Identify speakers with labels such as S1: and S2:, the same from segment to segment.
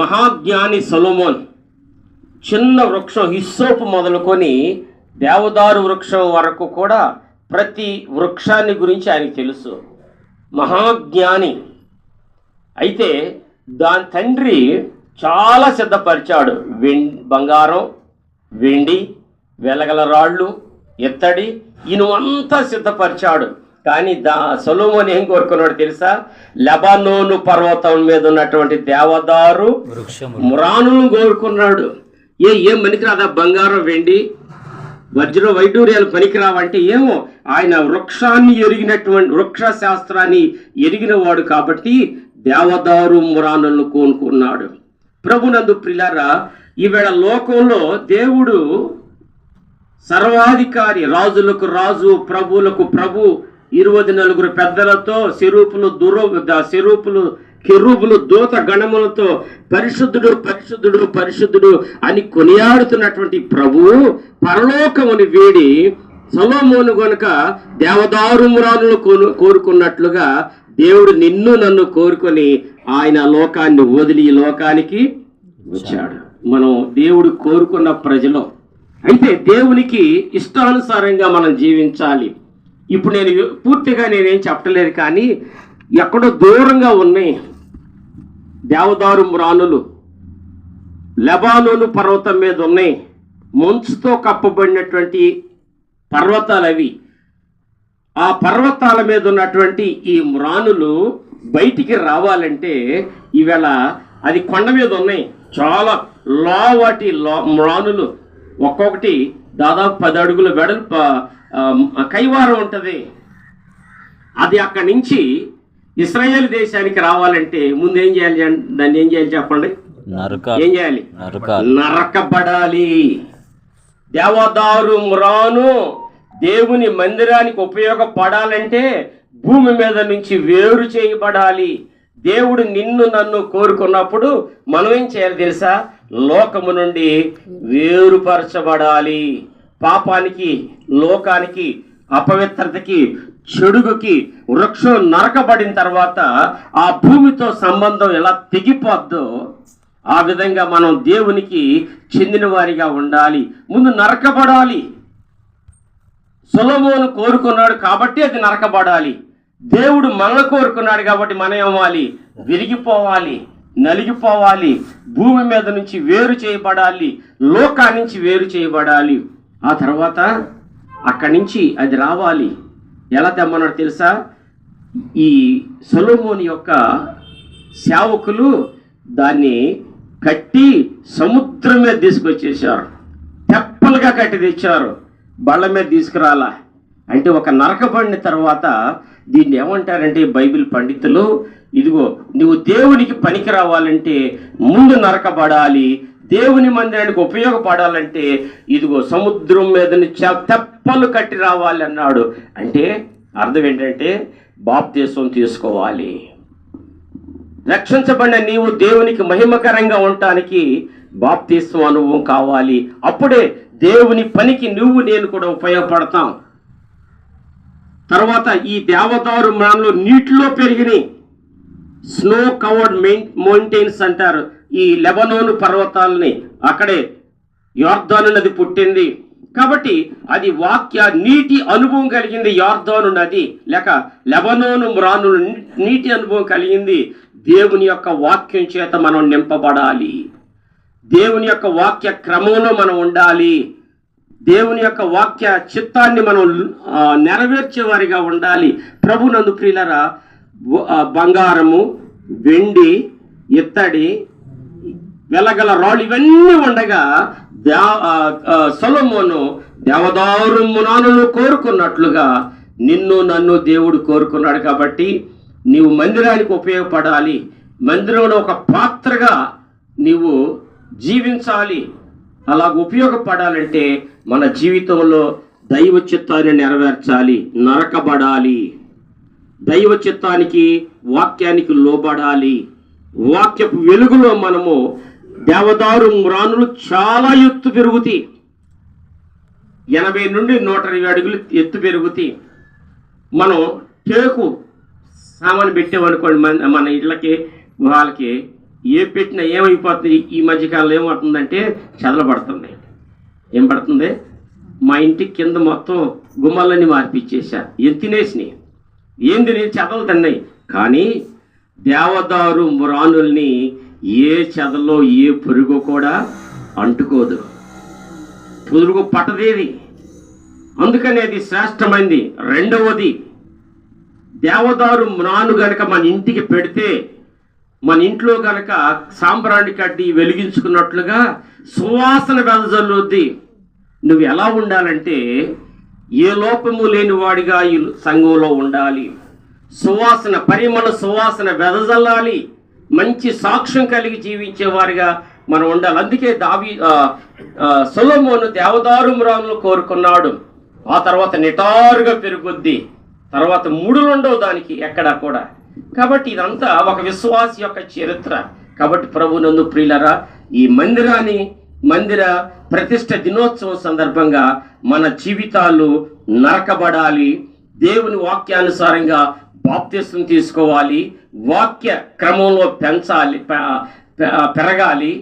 S1: మహాజ్ఞాని సొలోమోన్ చిన్న వృక్షం హిస్సోపు మొదలుకొని దేవదారు వృక్షం వరకు కూడా ప్రతి వృక్షాన్ని గురించి ఆయనకు తెలుసు. మహాజ్ఞాని. అయితే దాని తండ్రి చాలా సిద్ధపరిచాడు. వెం బంగారం వెండి వెలగల రాళ్ళు ఎత్తడి ఇనువంతా సిద్ధపరిచాడు. కానీ దా సొలోమోన్ ఏం కోరుకున్నాడు తెలుసా? లెబనోను పర్వతం మీద ఉన్నటువంటి దేవదారు మురానులను కోరుకున్నాడు. ఏ ఏం పనికిరాదా? బంగారం వెండి వజ్ర వైడూర్యాలు పనికిరావంటే ఏమో? ఆయన వృక్షాన్ని ఎరిగినటువంటి వృక్ష శాస్త్రాన్ని ఎరిగిన వాడు కాబట్టి దేవదారు మురానులను కోనుకున్నాడు. ప్రభునందు ప్రిలారా ఈవేళ లోకంలో దేవుడు సర్వాధికారి రాజులకు రాజు ప్రభువులకు ప్రభు ఇరవై నలుగురు పెద్దలతో సిరూపులు దురో ద- సిరూపులు కెరూపులు దూత గణములతో పరిశుద్ధుడు పరిశుద్ధుడు పరిశుద్ధుడు అని కొనియాడుతున్నటువంటి ప్రభువు పరలోకముని వీడి సలోమోను గనుక దేవదారుమురాలను కోరు కోరుకున్నట్లుగా దేవుడు నిన్ను నన్ను కోరుకొని ఆయన లోకాన్ని వదిలి ఈ లోకానికి వచ్చాడు. మనం దేవుడు కోరుకున్న ప్రజలు. అయితే దేవునికి ఇష్టానుసారంగా మనం జీవించాలి. ఇప్పుడు నేను పూర్తిగా నేనేం చెప్పలేదు కానీ ఎక్కడో దూరంగా ఉన్నాయి దేవదారు మ్రానులు. లెబానోను పర్వతం మీద ఉన్నాయి. మంచుతో కప్పబడినటువంటి పర్వతాలు అవి. ఆ పర్వతాల మీద ఉన్నటువంటి ఈ మ్రానులు బయటికి రావాలంటే ఈవేళ అది కొండ మీద ఉన్నాయి. చాలా లావాటి లా మ్రానులు. ఒక్కొక్కటి దాదాపు పది అడుగుల వెడల్పు కైవారం ఉంటుంది. అది అక్కడి నుంచి ఇస్రాయేల్ దేశానికి రావాలంటే ముందు ఏం చేయాలి దాన్ని ఏం చేయాలి చెప్పండి? ఏం చేయాలి?
S2: నరక
S1: నరకబడాలి. దేవదారు మ్రాను దేవుని మందిరానికి ఉపయోగపడాలంటే భూమి మీద నుంచి వేరు చేయబడాలి. దేవుడు నిన్ను నన్ను కోరుకున్నప్పుడు మనం ఏం చేయాలి తెలుసా? లోకము నుండి వేరుపరచబడాలి. పాపానికి లోకానికి అపవిత్రతకి చెడుగుకి వృక్షం నరకబడిన తర్వాత ఆ భూమితో సంబంధం ఎలా తెగిపోద్దో ఆ విధంగా మనం దేవునికి చెందిన వారిగా ఉండాలి. ముందు నరకబడాలి. సులభమును కోరుకున్నాడు కాబట్టి అది నరకబడాలి. దేవుడు మనల్ని కోరుకున్నాడు కాబట్టి మనం ఏమాలి విరిగిపోవాలి నలిగిపోవాలి భూమి మీద నుంచి వేరు చేయబడాలి లోకా నుంచి వేరు చేయబడాలి. ఆ తర్వాత అక్కడి నుంచి అది రావాలి. ఎలా తెమ్మన్నాడు తెలుసా? ఈ సొలోమోని యొక్క సేవకులు దాన్ని కట్టి సముద్రం మీద తీసుకొచ్చేసారు తెప్పలుగా కట్టి తెచ్చారు. బళ్ళ మీద తీసుకురాలా. అంటే ఒక నరకబడిన తర్వాత దీన్ని ఏమంటారంటే బైబిల్ పండితులు ఇదిగో నువ్వు దేవునికి పనికి రావాలంటే ముందు నరకబడాలి దేవుని మందిరానికి ఉపయోగపడాలంటే ఇదిగో సముద్రం మీద నుంచి తెప్పలు కట్టి రావాలి అన్నాడు. అంటే అర్థం ఏంటంటే బాప్తీసం తీసుకోవాలి. రక్షించబడిన నీవు దేవునికి మహిమకరంగా ఉండటానికి బాప్తీసం అనుభవం కావాలి. అప్పుడే దేవుని పనికి నువ్వు నేను కూడా ఉపయోగపడతాం. తర్వాత ఈ దేవదారు మనలో నీటిలో పెరిగినాయి. స్నో కవర్డ్ మౌంటైన్స్ అంటారు. ఈ లెబనోను పర్వతాలని అక్కడే యార్దాను నది పుట్టింది. కాబట్టి అది వాక్య నీటి అనుభవం కలిగింది యార్దాను నది. లేక లెబనోను మ్రాను నీటి అనుభవం కలిగింది. దేవుని యొక్క వాక్యం చేత మనం నింపబడాలి. దేవుని యొక్క వాక్య క్రమంలో మనం ఉండాలి. దేవుని యొక్క వాక్య చిత్తాన్ని మనం నెరవేర్చేవారిగా నెరవేర్చే వారిగా ఉండాలి. ప్రభు నందు ప్రియులరా బంగారము వెండి ఇత్తడి వెలగల రాళ్ళు ఇవన్నీ ఉండగా దే సొలమోను దేవదారు మునాను కోరుకున్నట్లుగా నిన్ను నన్ను దేవుడు కోరుకున్నాడు కాబట్టి నీవు మందిరానికి ఉపయోగపడాలి. మందిరంలో ఒక పాత్రగా నీవు జీవించాలి. అలా ఉపయోగపడాలంటే మన జీవితంలో దైవ చిత్తాన్ని నెరవేర్చాలి నరకబడాలి. దైవ చిత్తానికి వాక్యానికి లోబడాలి. వాక్యపు వెలుగులో మనము దేవదారు మ్రానులు చాలా ఎత్తు పెరుగుతాయి ఎనభై నుండి నూట ఇరవై అడుగులు ఎత్తు పెరుగుతాయి మనం టేకు సామాను పెట్టామనుకోండి మన మన ఇళ్ళకి గుహాలకి ఏ పెట్టినా ఏమైపోతుంది? ఈ మధ్యకాలంలో ఏమవుతుందంటే చదలబడుతుంది ఏం పడుతుంది? మా ఇంటికి కింద మొత్తం గుమ్మాలన్నీ మార్పిచ్చేసా ఏం తినేసినాయి? ఏం తినేసి చెదలు తిన్నాయి. కానీ దేవదారు మురానుల్ని ఏ చెదలో ఏ పురుగు కూడా అంటుకోదు. పురుగు పట్టదేది. అందుకని అది శ్రేష్టమైంది. రెండవది దేవదారు మ్రాను గనక మన ఇంటికి పెడితే మన ఇంట్లో గనక సాంబ్రాణి కడ్డి వెలిగించుకున్నట్లుగా సువాసన వెదజల్లుద్ది. నువ్వు ఎలా ఉండాలంటే ఏ లోపము లేని వాడిగా ఈ సంఘంలో ఉండాలి. సువాసన పరిమళ సువాసన వెదజల్లాలి. మంచి సాక్ష్యం కలిగి జీవించేవారిగా మనం ఉండాలి. అందుకే దావి ఆ, ఆ, దేవదారు కోరుకున్నాడు. ఆ తర్వాత నిటారుగా పెరుగుద్ది. తర్వాత మూడులు ఉండవు దానికి ఎక్కడా కూడా. కాబట్టి ఇదంతా ఒక విశ్వాస యొక్క చరిత్ర. కాబట్టి ప్రభు నందు ప్రియులరా ఈ మందిరాన్ని మందిర ప్రతిష్ట దినోత్సవం సందర్భంగా మన జీవితాలు నరకబడాలి. దేవుని వాక్యానుసారంగా బాప్తిస్తం తీసుకోవాలి వాక్య క్రమంలో పెంచాలి పెరగాలి.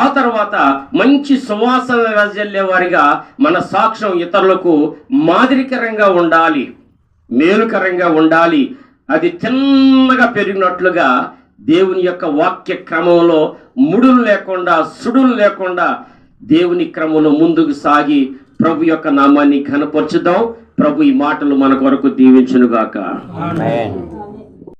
S1: ఆ తర్వాత మంచి సువాసన వెదజల్లే వారిగా మన సాక్ష్యం ఇతరులకు మాదిరికరంగా ఉండాలి మేలుకరంగా ఉండాలి. అది చిన్నగా పెరిగినట్లుగా దేవుని యొక్క వాక్య క్రమంలో ముడులు లేకుండా సుడులు లేకుండా దేవుని క్రమంలో ముందుకు సాగి ప్రభు యొక్క నామాన్ని కనపరుచుదాం ప్రభు ఈ మాటలు మన కొరకు దీవించునుగాక.